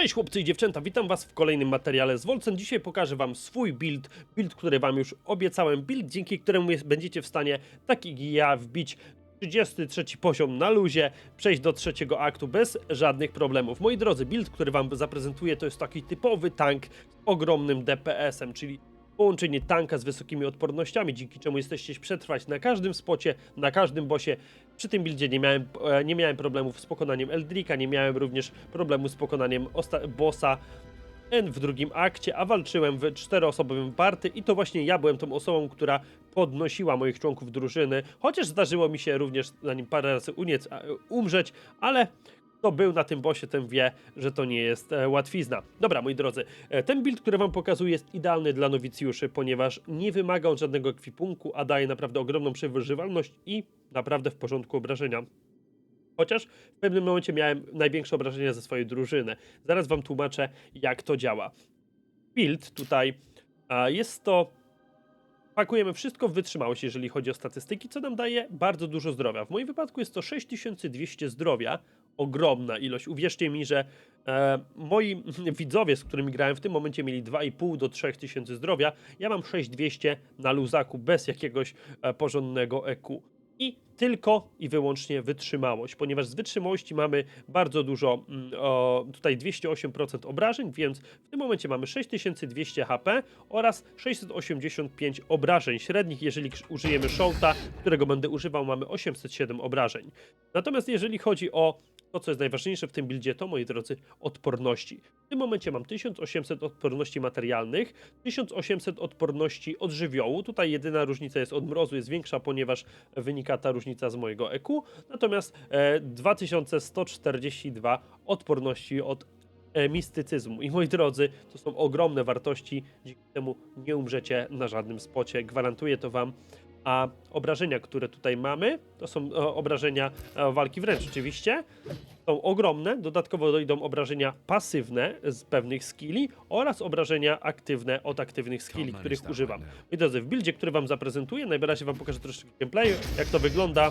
Cześć chłopcy i dziewczęta, witam was w kolejnym materiale z Wolcen. Dzisiaj pokażę wam swój build, build, który wam już obiecałem, build, dzięki któremu będziecie w stanie, tak jak ja, wbić 33 poziom na luzie, przejść do trzeciego aktu bez żadnych problemów. Moi drodzy, build, który wam zaprezentuję, to jest taki typowy tank z ogromnym DPS-em, czyli połączenie tanka z wysokimi odpornościami, dzięki czemu jesteście przetrwać na każdym spocie, na każdym bosie. Przy tym buildzie nie miałem, e, nie miałem problemów z pokonaniem Eldrika, nie miałem również problemu z pokonaniem bossa N w drugim akcie, a walczyłem w czteroosobowym party i to właśnie ja byłem tą osobą, która podnosiła moich członków drużyny, chociaż zdarzyło mi się również na nim parę razy uniec, a, umrzeć, ale kto był na tym bosie, ten wie, że to nie jest e, łatwizna. Dobra, moi drodzy, e, ten build, który wam pokazuję, jest idealny dla nowicjuszy, ponieważ nie wymaga on żadnego ekwipunku, a daje naprawdę ogromną przewyżywalność i naprawdę w porządku obrażenia. Chociaż w pewnym momencie miałem największe obrażenia ze swojej drużyny. Zaraz wam tłumaczę, jak to działa. Build tutaj jest to. Pakujemy wszystko w wytrzymałość, jeżeli chodzi o statystyki, co nam daje bardzo dużo zdrowia. W moim wypadku jest to 6200 zdrowia. Ogromna ilość. Uwierzcie mi, że e, moi widzowie, z którymi grałem w tym momencie, mieli 2,5 do 3000 zdrowia. Ja mam 6200 na luzaku bez jakiegoś e, porządnego EQ i tylko i wyłącznie wytrzymałość, ponieważ z wytrzymałości mamy bardzo dużo, mm, o, tutaj 208% obrażeń, więc w tym momencie mamy 6200 HP oraz 685 obrażeń średnich. Jeżeli użyjemy Shouta, którego będę używał, mamy 807 obrażeń. Natomiast jeżeli chodzi o to, co jest najważniejsze w tym buildzie, to moi drodzy, odporności. W tym momencie mam 1800 odporności materialnych, 1800 odporności od żywiołu. Tutaj jedyna różnica jest od mrozu, jest większa, ponieważ wynika ta różnica z mojego EQ. Natomiast e, 2142 odporności od e, mistycyzmu. I moi drodzy, to są ogromne wartości, dzięki temu nie umrzecie na żadnym spocie. Gwarantuję to wam. A obrażenia, które tutaj mamy, to są e, obrażenia e, walki wręcz oczywiście. Są ogromne, dodatkowo dojdą obrażenia pasywne z pewnych skilli oraz obrażenia aktywne od aktywnych skilli, których that używam. Moi drodzy, w buildzie, który wam zaprezentuję, najbardziej wam pokażę troszeczkę gameplayu, jak to wygląda.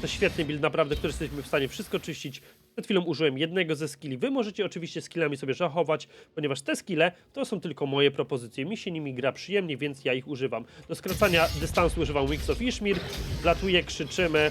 To świetny build, naprawdę, który jesteśmy w stanie wszystko czyścić. Przed chwilą użyłem jednego ze skilli. Wy możecie oczywiście skillami sobie zachować, ponieważ te skille to są tylko moje propozycje. Mi się nimi gra przyjemnie, więc ja ich używam. Do skracania dystansu używam Wings of Ishmir, latuję, krzyczymy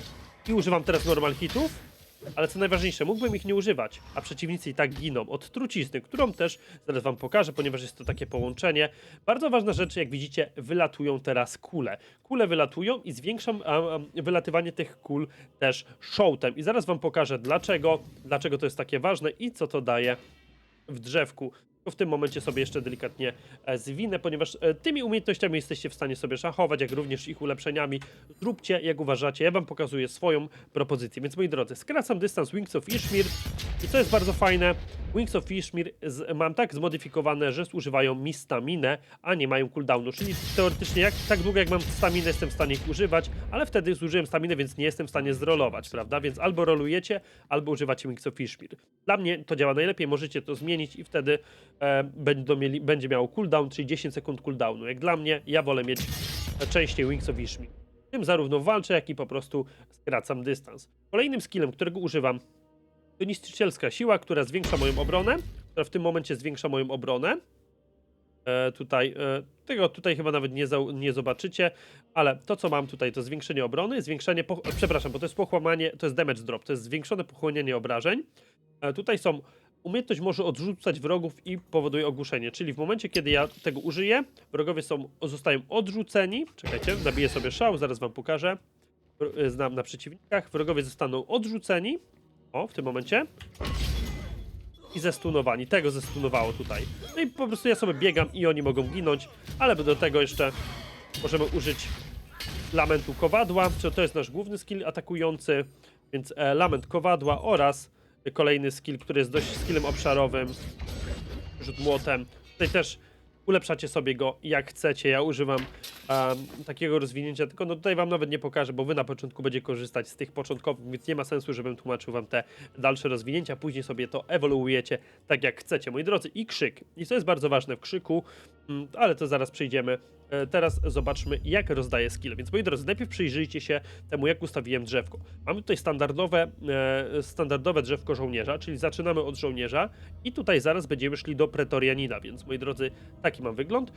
i używam teraz normal hitów. Ale co najważniejsze, mógłbym ich nie używać, a przeciwnicy i tak giną od trucizny, którą też zaraz wam pokażę, ponieważ jest to takie połączenie. Bardzo ważna rzecz, jak widzicie, wylatują teraz kule. Kule wylatują i zwiększam a, a, wylatywanie tych kul też shoutem. I zaraz wam pokażę dlaczego, dlaczego to jest takie ważne i co to daje w drzewku. W tym momencie sobie jeszcze delikatnie e, zwinę, ponieważ e, tymi umiejętnościami jesteście w stanie sobie szachować, jak również ich ulepszeniami. Zróbcie jak uważacie, ja wam pokazuję swoją propozycję. Więc moi drodzy, skracam dystans Wings of Ishmir i co jest bardzo fajne, Wings of Ishmir mam tak zmodyfikowane, że zużywają mi staminę, a nie mają cooldownu, czyli teoretycznie jak, tak długo jak mam staminę jestem w stanie ich używać, ale wtedy zużyłem staminę, więc nie jestem w stanie zrolować, prawda? Więc albo rolujecie, albo używacie Wings of Ishmir. Dla mnie to działa najlepiej, możecie to zmienić i wtedy będą mieli, będzie miało cooldown, czyli 10 sekund cooldownu. Jak dla mnie, ja wolę mieć e, częściej Wings of Ishmir. Tym zarówno walczę, jak i po prostu skracam dystans. Kolejnym skillem, którego używam, to niszczycielska siła, która zwiększa moją obronę, która w tym momencie zwiększa moją obronę. E, tutaj, e, tego tutaj chyba nawet nie, zau- nie zobaczycie, ale to co mam tutaj to zwiększenie obrony, zwiększenie, e, przepraszam, bo to jest pochłamanie, to jest damage drop, to jest zwiększone pochłanianie obrażeń. E, tutaj są, umiejętność może odrzucać wrogów i powoduje ogłuszenie, czyli w momencie kiedy ja tego użyję, wrogowie są, zostają odrzuceni, czekajcie, nabiję sobie szał, zaraz wam pokażę, e, znam na przeciwnikach, wrogowie zostaną odrzuceni, o, w tym momencie, i zestunowani. Tego zestunowało tutaj. No i po prostu ja sobie biegam i oni mogą ginąć, ale do tego jeszcze możemy użyć lamentu kowadła, to jest nasz główny skill atakujący, więc e, lament kowadła oraz kolejny skill, który jest dość skillem obszarowym, rzut młotem. Tutaj też ulepszacie sobie go jak chcecie. Ja używam em, takiego rozwinięcia, tylko no tutaj wam nawet nie pokażę, bo wy na początku będzie korzystać z tych początkowych, więc nie ma sensu, żebym tłumaczył wam te dalsze rozwinięcia. Później sobie to ewoluujecie tak jak chcecie, moi drodzy. I krzyk. I co jest bardzo ważne w krzyku, ale to zaraz przejdziemy. E, Teraz zobaczmy, jak rozdaję skill. Więc moi drodzy, najpierw przyjrzyjcie się temu, jak ustawiłem drzewko. Mamy tutaj standardowe, e, standardowe drzewko żołnierza, czyli zaczynamy od żołnierza i tutaj zaraz będziemy szli do pretorianina, więc moi drodzy, taki mam wygląd.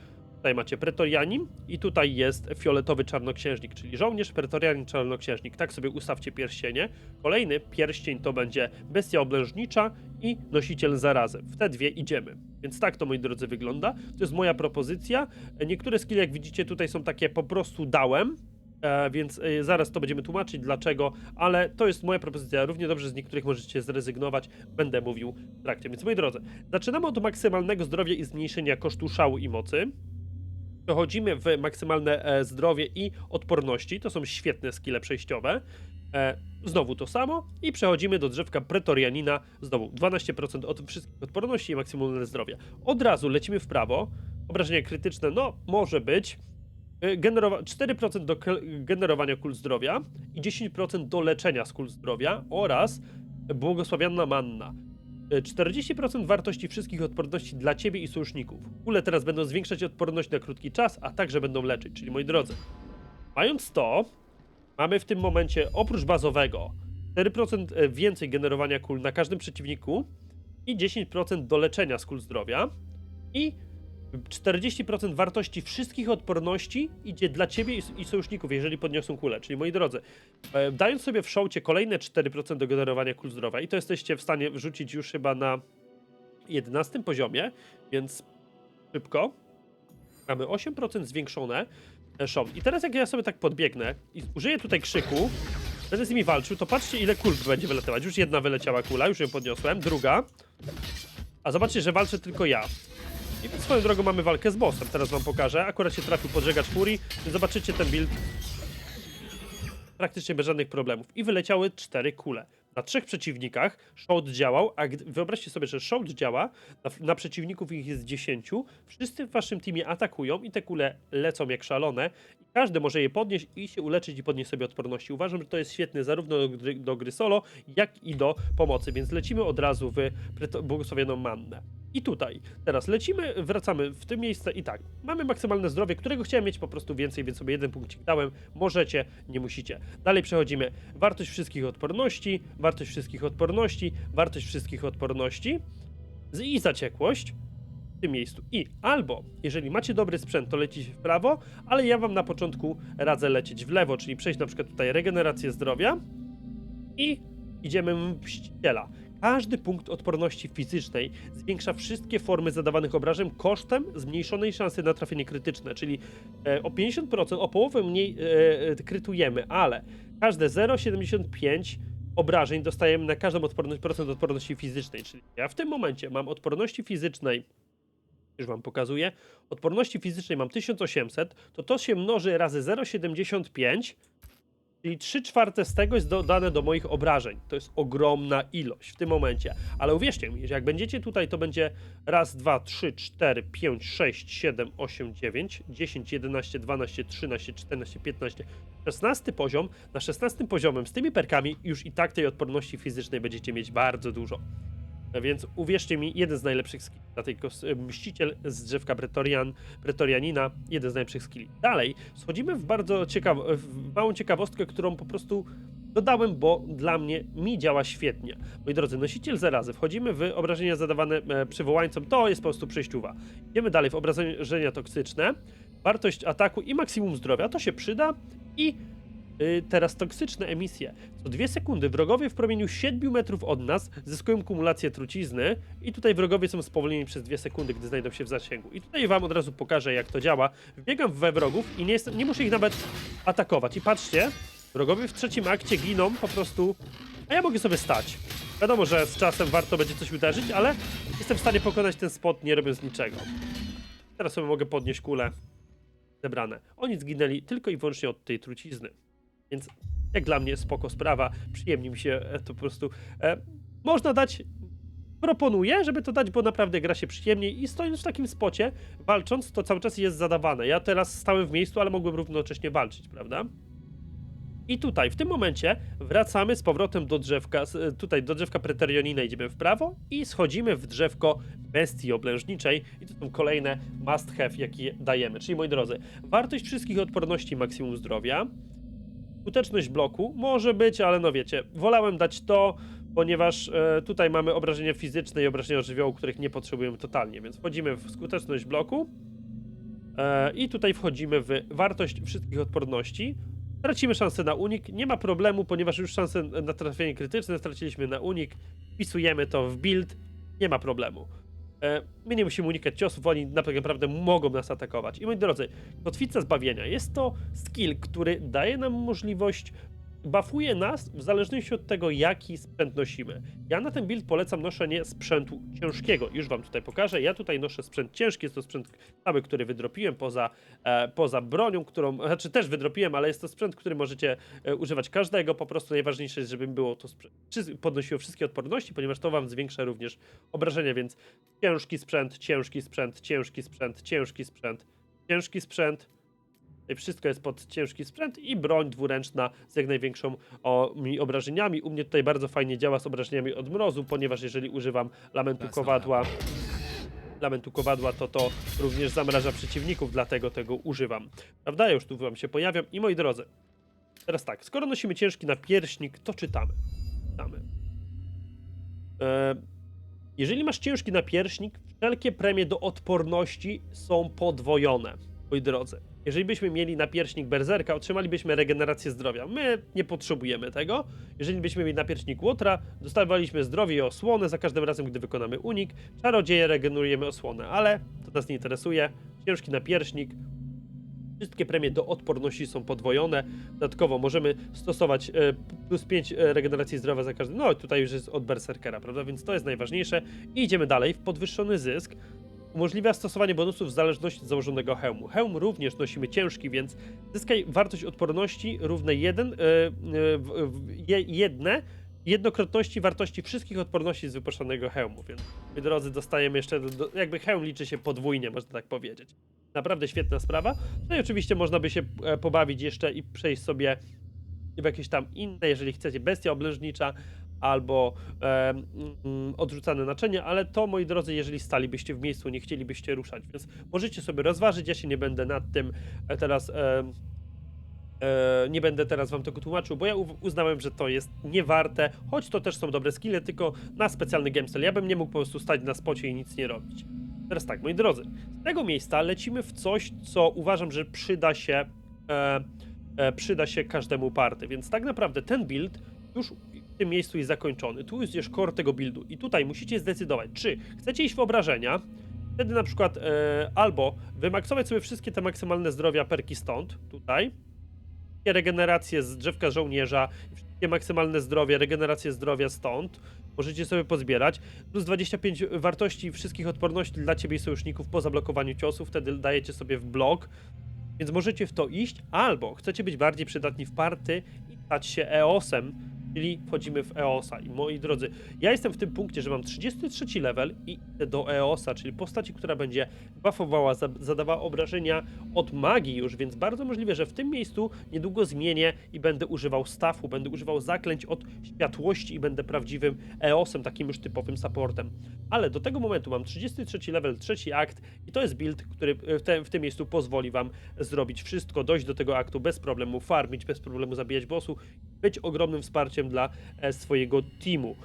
Tutaj macie pretorianin i tutaj jest fioletowy czarnoksiężnik, czyli żołnierz, pretorianin, czarnoksiężnik. Tak sobie ustawcie pierścienie. Kolejny pierścień to będzie bestia oblężnicza i nosiciel zarazy. W te dwie idziemy. Więc tak to, moi drodzy, wygląda. To jest moja propozycja. Niektóre skille, jak widzicie, tutaj są takie po prostu dałem, e, więc e, zaraz to będziemy tłumaczyć dlaczego, ale to jest moja propozycja. Równie dobrze z niektórych możecie zrezygnować, będę mówił w trakcie. Więc moi drodzy, zaczynamy od maksymalnego zdrowia i zmniejszenia kosztu szału i mocy. Przechodzimy w maksymalne e, zdrowie i odporności. To są świetne skille przejściowe. E, znowu to samo i przechodzimy do drzewka pretorianina. Znowu 12% od wszystkich odporności i maksymalne zdrowia. Od razu lecimy w prawo. Obrażenia krytyczne, no może być. E, Generowa 4% do generowania kul zdrowia i 10% do leczenia z kul zdrowia oraz błogosławiona manna. E, 40% wartości wszystkich odporności dla ciebie i sojuszników. Kule teraz będą zwiększać odporność na krótki czas, a także będą leczyć. Czyli moi drodzy, mając to, mamy w tym momencie oprócz bazowego 4% więcej generowania kul na każdym przeciwniku i 10% do leczenia z kul zdrowia i 40% wartości wszystkich odporności idzie dla ciebie i, sojuszników, jeżeli podniosą kulę. Czyli moi drodzy, e, dając sobie w szałcie kolejne 4% do generowania kul zdrowia i to jesteście w stanie wrzucić już chyba na 11 poziomie, więc szybko. Mamy 8% zwiększone e, szał. I teraz jak ja sobie tak podbiegnę i użyję tutaj krzyku, będę z nimi walczył, to patrzcie ile kul będzie wylatywać. Już jedna wyleciała kula, już ją podniosłem, druga. A zobaczcie, że walczę tylko ja. I swoją drogą mamy walkę z bossem, teraz wam pokażę. Akurat się trafił podżegacz furii, zobaczycie ten build praktycznie bez żadnych problemów. I wyleciały cztery kule. Na trzech przeciwnikach Shout działał, a wyobraźcie sobie, że Shout działa, na, na przeciwników ich jest 10, wszyscy w waszym teamie atakują i te kule lecą jak szalone i każdy może je podnieść i się uleczyć i podnieść sobie odporności. Uważam, że to jest świetne zarówno do gry, do gry solo, jak i do pomocy, więc lecimy od razu w błogosławioną mannę. I tutaj, teraz lecimy, wracamy w tym miejsce i tak, mamy maksymalne zdrowie, którego chciałem mieć po prostu więcej, więc sobie jeden punkcik dałem, możecie, nie musicie. Dalej przechodzimy, wartość wszystkich odporności, wartość wszystkich odporności, wartość wszystkich odporności i zaciekłość w tym miejscu. I albo, jeżeli macie dobry sprzęt, to lecicie w prawo, ale ja wam na początku radzę lecieć w lewo, czyli przejść na przykład tutaj regenerację zdrowia i idziemy w mściciela. Każdy punkt odporności fizycznej zwiększa wszystkie formy zadawanych obrażeń kosztem zmniejszonej szansy na trafienie krytyczne, czyli e, o 50%, o połowę mniej e, e, krytujemy, ale każde 0,75 obrażeń dostajemy na każdą odporność, procent odporności fizycznej, czyli ja w tym momencie mam odporności fizycznej już wam pokazuję. Odporności fizycznej mam 1800, to to się mnoży razy 0,75, czyli 3 czwarte z tego jest dodane do moich obrażeń. To jest ogromna ilość w tym momencie. Ale uwierzcie mi, że jak będziecie tutaj, to będzie raz, dwa, trzy, cztery, pięć, sześć, siedem, osiem, dziewięć, dziesięć, jedenaście, dwanaście, trzynaście, czternaście, piętnaście, szesnasty poziom. Na szesnastym poziomem z tymi perkami już i tak tej odporności fizycznej będziecie mieć bardzo dużo. Więc uwierzcie mi, jeden z najlepszych skilli na tej kos- mściciel z drzewka Pretorian, Pretorianina, jeden z najlepszych skilli. Dalej, schodzimy w bardzo ciekaw w małą ciekawostkę, którą po prostu dodałem, bo dla mnie mi działa świetnie. Moi drodzy, nosiciel zarazy, wchodzimy w obrażenia zadawane e, przywołańcom, to jest po prostu przejściuwa. Idziemy dalej w obrażenia toksyczne, wartość ataku i maksimum zdrowia, to się przyda i teraz toksyczne emisje. Co dwie sekundy wrogowie w promieniu 7 metrów od nas zyskują kumulację trucizny i tutaj wrogowie są spowolnieni przez dwie sekundy, gdy znajdą się w zasięgu. I tutaj wam od razu pokażę, jak to działa. Wbiegam we wrogów i nie, jest, nie muszę ich nawet atakować. I patrzcie, wrogowie w trzecim akcie giną po prostu, a ja mogę sobie stać. Wiadomo, że z czasem warto będzie coś uderzyć, ale jestem w stanie pokonać ten spot nie robiąc niczego. Teraz sobie mogę podnieść kulę zebrane. Oni zginęli tylko i wyłącznie od tej trucizny. Więc jak dla mnie spoko sprawa, przyjemnie mi się e, to po prostu. E, można dać. Proponuję, żeby to dać, bo naprawdę gra się przyjemniej i stojąc w takim spocie, walcząc, to cały czas jest zadawane. Ja teraz stałem w miejscu, ale mogłem równocześnie walczyć, prawda? I tutaj, w tym momencie, wracamy z powrotem do drzewka, s- tutaj do drzewka Preterionina idziemy w prawo i schodzimy w drzewko Bestii Oblężniczej i to są kolejne must have, jakie dajemy. Czyli, moi drodzy, wartość wszystkich odporności maksimum zdrowia, skuteczność bloku może być, ale no wiecie, wolałem dać to, ponieważ e, tutaj mamy obrażenia fizyczne i obrażenia żywiołu, których nie potrzebujemy totalnie, więc wchodzimy w skuteczność bloku e, i tutaj wchodzimy w wartość wszystkich odporności. Tracimy szansę na unik, nie ma problemu, ponieważ już szansę na trafienie krytyczne straciliśmy na unik, wpisujemy to w build, nie ma problemu. E, My nie musimy unikać ciosów, oni naprawdę mogą nas atakować. I moi drodzy, kotwica zbawienia jest to skill, który daje nam możliwość, buffuje nas w zależności od tego, jaki sprzęt nosimy. Ja na ten build polecam noszenie sprzętu ciężkiego. Już wam tutaj pokażę. Ja tutaj noszę sprzęt ciężki, jest to sprzęt cały, który wydropiłem poza, e, poza bronią, którą, znaczy też wydropiłem, ale jest to sprzęt, który możecie e, używać każdego. Po prostu najważniejsze jest, żeby było to sprzęt, podnosiło wszystkie odporności, ponieważ to wam zwiększa również obrażenia, więc ciężki sprzęt, ciężki sprzęt, ciężki sprzęt, ciężki sprzęt, ciężki sprzęt. Tutaj wszystko jest pod ciężki sprzęt i broń dwuręczna z jak największą mi obrażeniami. U mnie tutaj bardzo fajnie działa z obrażeniami od mrozu, ponieważ jeżeli używam lamentu kowadła, lamentu kowadła, to to również zamraża przeciwników, dlatego tego używam. Prawda? Ja już tu wam się pojawiam. I moi drodzy, teraz tak, skoro nosimy ciężki napierśnik, to czytamy. Czytamy. E, jeżeli masz ciężki napierśnik, wszelkie premie do odporności są podwojone, moi drodzy. Jeżeli byśmy mieli napierśnik berserka, otrzymalibyśmy regenerację zdrowia. My nie potrzebujemy tego. Jeżeli byśmy mieli napierśnik łotra, dostawaliśmy zdrowie i osłonę za każdym razem, gdy wykonamy unik. Czarodzieje regenerujemy osłonę, ale to nas nie interesuje. Ciężki napierśnik, Wszystkie premie do odporności są podwojone. Dodatkowo możemy stosować e, plus 5 regeneracji zdrowia za każdy. No, tutaj już jest od Berserkera, prawda? Więc to jest najważniejsze. I idziemy dalej. W podwyższony zysk umożliwia stosowanie bonusów w zależności od założonego hełmu. Hełm również nosimy ciężki, więc zyskaj wartość odporności równe 1, jedne jednokrotności wartości wszystkich odporności z wypuszczonego hełmu. Więc, moi drodzy, dostajemy jeszcze, do, jakby hełm liczy się podwójnie, można tak powiedzieć. Naprawdę świetna sprawa. No i oczywiście można by się e, pobawić jeszcze i przejść sobie w jakieś tam inne, jeżeli chcecie, bestia oblężnicza albo e, mm, odrzucane naczynie, ale to, moi drodzy, jeżeli stalibyście w miejscu, nie chcielibyście ruszać, więc możecie sobie rozważyć, ja się nie będę nad tym e, teraz... E, nie będę teraz wam tego tłumaczył, bo ja uznałem, że to jest niewarte, choć to też są dobre skille, tylko na specjalny gamestel. Ja bym nie mógł po prostu stać na spocie i nic nie robić. Teraz tak, moi drodzy, z tego miejsca lecimy w coś, co uważam, że przyda się e, e, przyda się każdemu party, więc tak naprawdę ten build już w tym miejscu jest zakończony. Tu jest już core tego buildu i tutaj musicie zdecydować, czy chcecie iść w obrażenia, wtedy na przykład e, albo wymaksować sobie wszystkie te maksymalne zdrowia perki stąd, tutaj, wszystkie regeneracje z drzewka żołnierza, wszystkie maksymalne zdrowie, regenerację zdrowia stąd. Możecie sobie pozbierać. Plus 25 wartości wszystkich odporności dla ciebie i sojuszników po zablokowaniu ciosów, wtedy dajecie sobie w blok. Więc możecie w to iść, albo chcecie być bardziej przydatni w party i stać się EOS-em, czyli wchodzimy w EOS-a. I moi drodzy, ja jestem w tym punkcie, że mam 33 level i idę do EOS-a, czyli postaci, która będzie buffowała, za- zadawała obrażenia od magii już, więc bardzo możliwe, że w tym miejscu niedługo zmienię i będę używał staffu, będę używał zaklęć od światłości i będę prawdziwym EOS-em, takim już typowym supportem. Ale do tego momentu mam 33 level, trzeci akt i to jest build, który w, te, w tym miejscu pozwoli wam zrobić wszystko, dojść do tego aktu bez problemu, farmić, bez problemu zabijać bossów, być ogromnym wsparciem dla e, swojego teamu.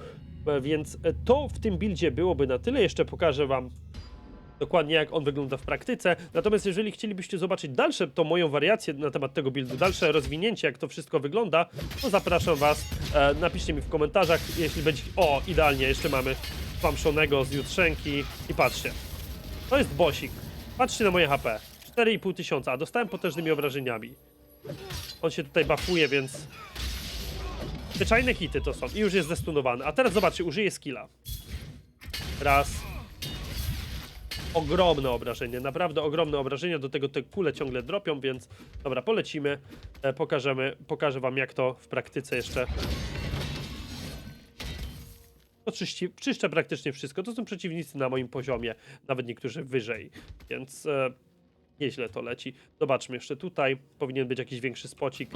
E, Więc e, to w tym buildzie byłoby na tyle. Jeszcze pokażę wam dokładnie jak on wygląda w praktyce. Natomiast jeżeli chcielibyście zobaczyć dalsze, to moją wariację na temat tego buildu, dalsze rozwinięcie, jak to wszystko wygląda, to zapraszam was, napiszcie mi w komentarzach, jeśli będzie... O, idealnie, jeszcze mamy spamszonego z jutrzenki i patrzcie. To jest bosik. Patrzcie na moje HP. 4,5 tysiąca, a dostałem potężnymi obrażeniami. On się tutaj buffuje, więc... Zwyczajne hity to są. I już jest zestunowany. A teraz zobaczcie, użyję skilla. Raz, ogromne obrażenie, naprawdę ogromne obrażenie, do tego te kule ciągle dropią, więc dobra, polecimy, e, pokażemy, pokażę wam jak to w praktyce jeszcze. To czyści, czyszczę praktycznie wszystko, to są przeciwnicy na moim poziomie, nawet niektórzy wyżej, więc e, nieźle to leci. Zobaczmy jeszcze tutaj, powinien być jakiś większy spocik,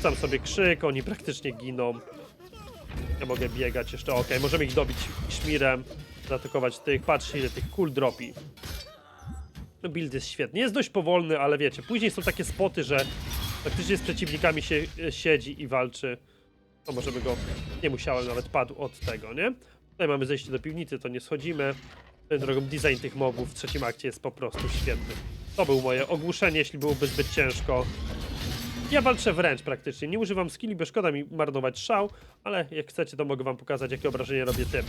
Rzucam sobie krzyk, oni praktycznie giną. Ja mogę biegać jeszcze, okej, możemy ich dobić szmirem, zaatakować tych, patrzcie ile tych kul dropi. No build jest świetny, jest dość powolny, ale wiecie, później są takie spoty, że faktycznie z przeciwnikami się e, siedzi i walczy. To możemy go, nie musiałem, nawet padł od tego, nie? Tutaj mamy zejście do piwnicy, to nie schodzimy. Swoją drogą, design tych mobów w trzecim akcie jest po prostu świetny. To był moje ogłuszenie, jeśli byłoby zbyt ciężko. Ja walczę wręcz praktycznie. Nie używam skilli, bo szkoda mi marnować szał, ale jak chcecie, to mogę wam pokazać, jakie obrażenia robię tym.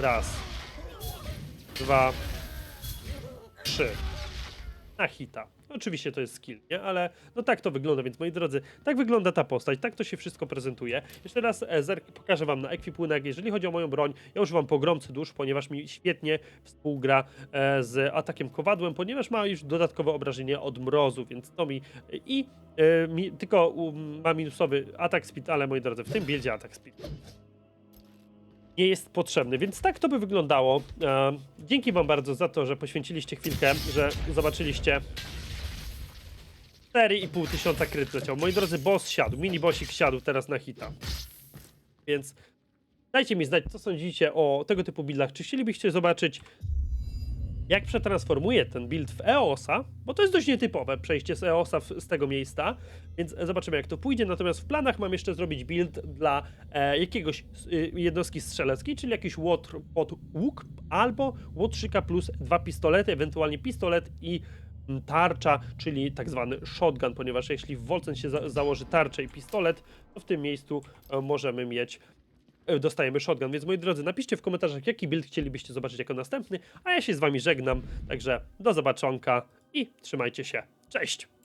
Raz. Dwa. Trzy. Na hita. Oczywiście to jest skill, nie? Ale no tak to wygląda, więc moi drodzy, tak wygląda ta postać, tak to się wszystko prezentuje. Jeszcze raz e, zerk- pokażę wam na ekwipunek. Jeżeli chodzi o moją broń, ja używam pogromcy dusz, ponieważ mi świetnie współgra e, z atakiem kowadłem, ponieważ ma już dodatkowe obrażenie od mrozu, więc to mi i e, mi, tylko um, ma minusowy atak speed, ale moi drodzy, w tym buildzie atak speed nie jest potrzebny, więc tak to by wyglądało. E, dzięki wam bardzo za to, że poświęciliście chwilkę, że zobaczyliście 4,5 tysiąca kryt leciał. Moi drodzy, boss siadł, mini bossik siadł teraz na hita. Więc dajcie mi znać, co sądzicie o tego typu buildach. Czy chcielibyście zobaczyć, jak przetransformuję ten build w EOSa, bo to jest dość nietypowe przejście z EOSa w, z tego miejsca, więc zobaczymy jak to pójdzie. Natomiast w planach mam jeszcze zrobić build dla e, jakiegoś y, jednostki strzeleckiej, czyli jakiś łotr pod łuk albo łotrzyka plus dwa pistolety, ewentualnie pistolet i mm, tarcza, czyli tak zwany shotgun, ponieważ jeśli w Wolcen się za założy tarczę i pistolet, to w tym miejscu e, możemy mieć e, dostajemy shotgun. Więc moi drodzy, napiszcie w komentarzach, jaki build chcielibyście zobaczyć jako następny, a ja się z wami żegnam. Także do zobaczonka i trzymajcie się. Cześć!